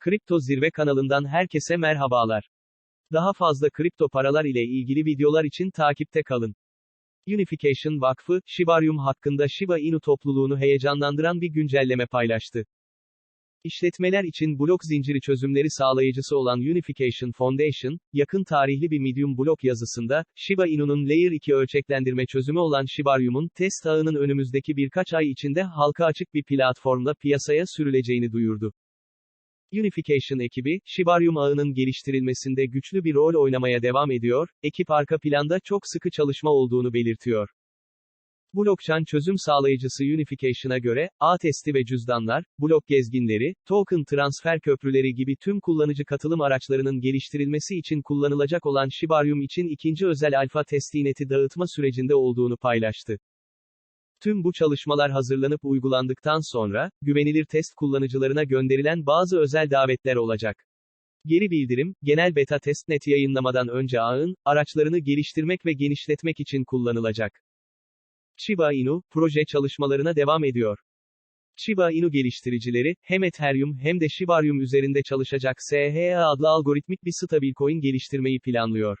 Kripto Zirve kanalından herkese merhabalar. Daha fazla kripto paralar ile ilgili videolar için takipte kalın. Unification Vakfı, Shibarium hakkında Shiba Inu topluluğunu heyecanlandıran bir güncelleme paylaştı. İşletmeler için blok zinciri çözümleri sağlayıcısı olan Unification Foundation, yakın tarihli bir Medium blok yazısında, Shiba Inu'nun Layer 2 ölçeklendirme çözümü olan Shibarium'un test ağının önümüzdeki birkaç ay içinde halka açık bir platformla piyasaya sürüleceğini duyurdu. Unification ekibi, Shibarium ağının geliştirilmesinde güçlü bir rol oynamaya devam ediyor, ekip arka planda çok sıkı çalışma olduğunu belirtiyor. Blockchain çözüm sağlayıcısı Unification'a göre, ağ testi ve cüzdanlar, blok gezginleri, token transfer köprüleri gibi tüm kullanıcı katılım araçlarının geliştirilmesi için kullanılacak olan Shibarium için ikinci özel alfa testineti dağıtma sürecinde olduğunu paylaştı. Tüm bu çalışmalar hazırlanıp uygulandıktan sonra, güvenilir test kullanıcılarına gönderilen bazı özel davetler olacak. Geri bildirim, genel beta testnet yayınlamadan önce ağın, araçlarını geliştirmek ve genişletmek için kullanılacak. Shiba Inu, proje çalışmalarına devam ediyor. Shiba Inu geliştiricileri, hem Ethereum hem de Shibarium üzerinde çalışacak SHA adlı algoritmik bir stablecoin geliştirmeyi planlıyor.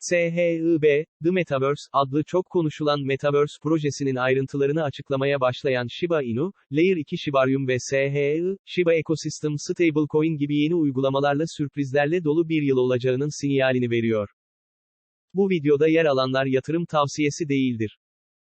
SHIB, The Metaverse adlı çok konuşulan Metaverse projesinin ayrıntılarını açıklamaya başlayan Shiba Inu, Layer 2 Shibarium ve SHI, Shiba Ecosystem Stablecoin gibi yeni uygulamalarla sürprizlerle dolu bir yıl olacağının sinyalini veriyor. Bu videoda yer alanlar yatırım tavsiyesi değildir.